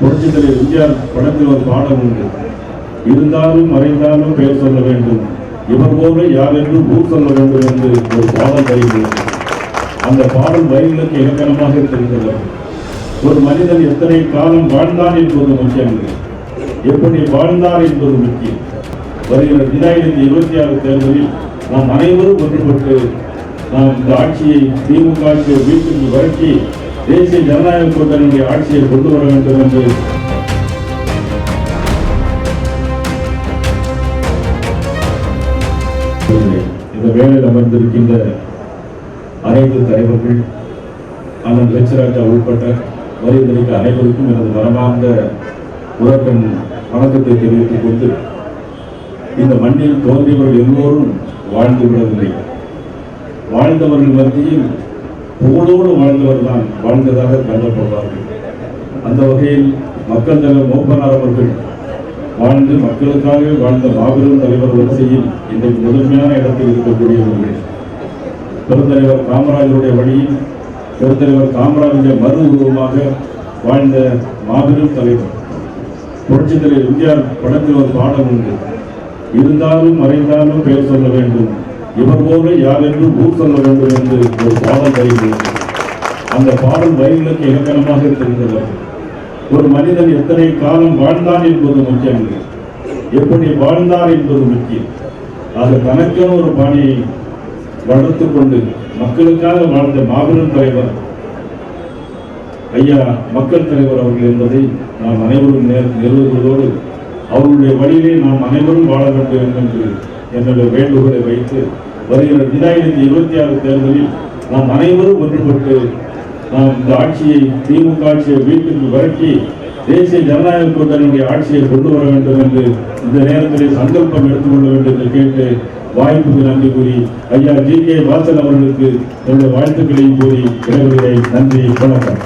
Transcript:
புரட்சித்தலை எம்ஜிஆர் படத்தில் ஒரு பாடம் உண்டு இருந்தாலும் மறைந்தாலும் பெயர் சொல்ல வேண்டும். இவர் போல யார் என்று ஊர் சொல்ல வேண்டும் என்று ஒரு பாடல் வரி அந்த பாடல் வரிகளுக்கு இலக்கணமாக தெரிந்தது ஒரு மனிதன் எத்தனை காலம் வாழ்ந்தான் என்பது முக்கியம். எப்படி வாழ்ந்தார் என்பது முக்கியம். வருகிற இரண்டாயிரத்தி இருபத்தி ஆறு தேர்தலில் நாம் அனைவரும் ஒன்றுபட்டு நாம் இந்த ஆட்சியை திமுக ஆட்சியை வீட்டுக்கு விரட்டி தேசிய ஜனநாயக கூட்டணியுடைய ஆட்சியை கொண்டு வர வேண்டும் என்று இந்த வேலையில் அமர்ந்திருக்கின்ற அனைத்து தலைவர்கள் அண்ணன் லட்சராஜா உட்பட்ட வருகின்ற அனைவருக்கும் எனது மனமார்ந்த உறக்கம் வணக்கத்தை தெரிவித்துக் கொண்டு இந்த மண்ணில் தோன்றியவர்கள் எல்லோரும் வாழ்ந்து விடவில்லை. வாழ்ந்தவர்கள் மத்தியில் புகழோடு வாழ்ந்தவர் தான் வாழ்ந்ததாக கருதப்படுவார்கள் அந்த வகையில் மக்கள் தலைவர் மோகனார் அவர்கள் வாழ்ந்து மக்களுக்காக வாழ்ந்த மாபெரும் தலைவர் வரிசையில் இன்றைக்கு முதன்மையான இடத்தில் இருக்கக்கூடியவர்கள். பெருந்தலைவர் காமராஜருடைய வழியில் பெருந்தலைவர் காமராஜருடைய மறு உருவமாக வாழ்ந்த மாபெரும் தலைவர். புரட்சித் தலைவர் எம்ஜிஆர் படத்தில் ஒரு பாடம் உண்டு. இருந்தாலும் மறைந்தாலும் பெயர் சொல்ல வேண்டும். இவர் போல யார் என்று ஊர் சொல்ல வேண்டும் என்று ஒரு பாடல் வயது அந்த பாடல் வரிகளுக்கு இலக்கணமாக இருக்கின்றது ஒரு மனிதன் எத்தனை காலம் வாழ்ந்தான் என்பது முக்கியம் எப்படி வாழ்ந்தார் என்பது முக்கியம். அது தனக்கென ஒரு பாணியை வளர்த்துக் கொண்டு மக்களுக்காக வாழ்ந்த மாபெரும் தலைவர். ஐயா மக்கள் தலைவர் அவர்கள் என்பதை நாம் அனைவரும் நேர் நிறுவுவதோடு அவருடைய வழியிலே நாம் அனைவரும் வாழ வேண்டும் என்று என்னுடைய வேண்டுகோளை வைத்து வருகிற இரண்டாயிரத்தி இருபத்தி ஆறு தேர்தலில் நாம் அனைவரும் ஒன்றுபட்டு நாம் இந்த ஆட்சியை திமுக ஆட்சியை வீட்டுக்கு விரட்டி தேசிய ஜனநாயக கூட்டணியுடைய ஆட்சியை கொண்டு வர வேண்டும் என்று இந்த நேரத்தில் சங்கல்பம் எடுத்துக்கொள்ள வேண்டும் என்று கேட்டு வாய்ப்புக்கு நன்றி கூறி ஐயா ஜி கே வாசன் அவர்களுக்கு என்னுடைய வாழ்த்துக்களையும் கூறி விடைபெறுகிறேன். நன்றி வணக்கம்.